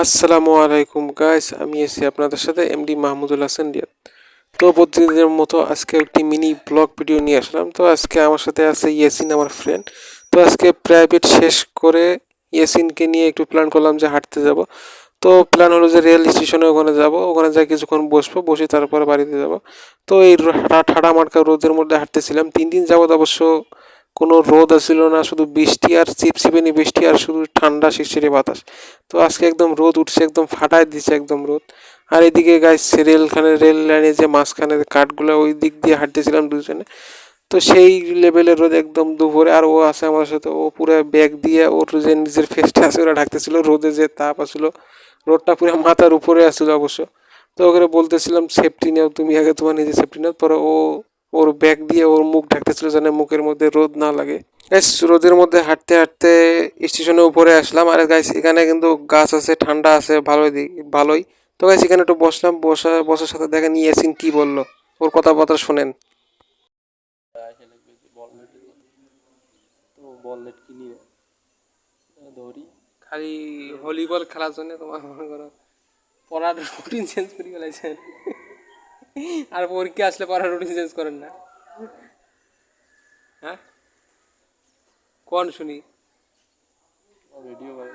আসসালামু আলাইকুম গাইস আমি এসি আপনাদের সাথে এমডি মাহমুদুল হাসান রিয়াদ। তো প্রতিদিনের মতো আজকে একটি মিনি ব্লগ ভিডিও নিয়ে আসলাম। তো আজকে আমার সাথে আছে ইয়াসিন, আমার ফ্রেন্ড তো আজকে প্রাইভেট শেষ করে ইয়াসিনকে নিয়ে একটু প্ল্যান করলাম যে হাঁটতে যাব। তো প্ল্যান হলো যে রেল স্টেশনে ওখানে যাব। ওখানে যাই কিছুক্ষণ বসবো, বসে তারপরে বাড়িতে যাব। তো এই ঠাডা মার্কা রোদের মধ্যে হাঁটতেছিলাম। তিন দিন যাবত অবশ্য কোনো রোদ আসছিল না, শুধু বৃষ্টি আর চিপচিপেনি বৃষ্টি আর শুধু ঠান্ডা শিরশিরে বাতাস। তো আজকে একদম রোদ উঠছে, একদম ফাটায় দিচ্ছে একদম রোদ। আর এদিকে গাছ রেলখানে, রেল লাইনে যে মাঝখানে কাঠগুলো, ওই দিক দিয়ে হাঁটতেছিলাম দুজনে। তো সেই লেভেলের রোদ একদম দুপুরে, আর ও আছে আমার সাথে, ও পুরো ব্যাগ দিয়ে, ওর যে নিজের ফেসটা আছে, ওরা ঢাকতেছিল, রোদে যে তাপ আসলো, রোদটা পুরো মাথার উপরে আসছিল অবশ্য। তো ওখানে বলতেছিলাম সেফটি নাও, তুমি আগে তোমার নিজের সেফটি নাও। পরে ও ওর ব্যাগ দিয়ে ওর মুখ ঢাকতেছিল যেন মুখের মধ্যে রোদ না লাগে। গাইস রোদের মধ্যে হাঁটতে হাঁটতে স্টেশনের উপরে আসলাম। আর গাইস এখানে কিন্তু গাছ আছে ঠান্ডা আছে ভালোই দিক ভালোই। তো গাইস এখানে একটু বসলাম বসা বসার সাথে দেখেন ইয়াসিন কি বলল। ওর কথাবার্তা শোনেন। কিনি ধরি। খালি ভলিবল খেলার জন্য তোমার মনে করো পড়ার রুটিন চেঞ্জ করে ফেলেছেন আর পরীক্ষা আসলে পড়ার রুটিন চেঞ্জ করেন না। হ্যাঁ? কোন শুনি? করে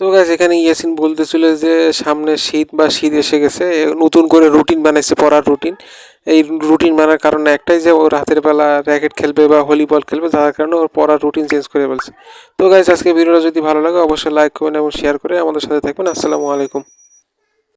তো গাছ এখানে ইয়াসিন বলতেছিল যে সামনে শীত বা শীত এসে গেছে নতুন করে রুটিন বানাইছে, পড়ার রুটিন এই রুটিন বানার কারণে একটাই যে ও রাতের বেলা র্যাকেট খেলবে বা ভলিবল খেলবে, যার কারণে ওর পড়ার রুটিন চেঞ্জ করে ফেলছে। তো গাইজ আজকে ভিডিওটা যদি ভালো লাগে, অবশ্যই লাইক করবেন এবং শেয়ার করে আমাদের সাথে থাকবেন। আসসালামু আলাইকুম।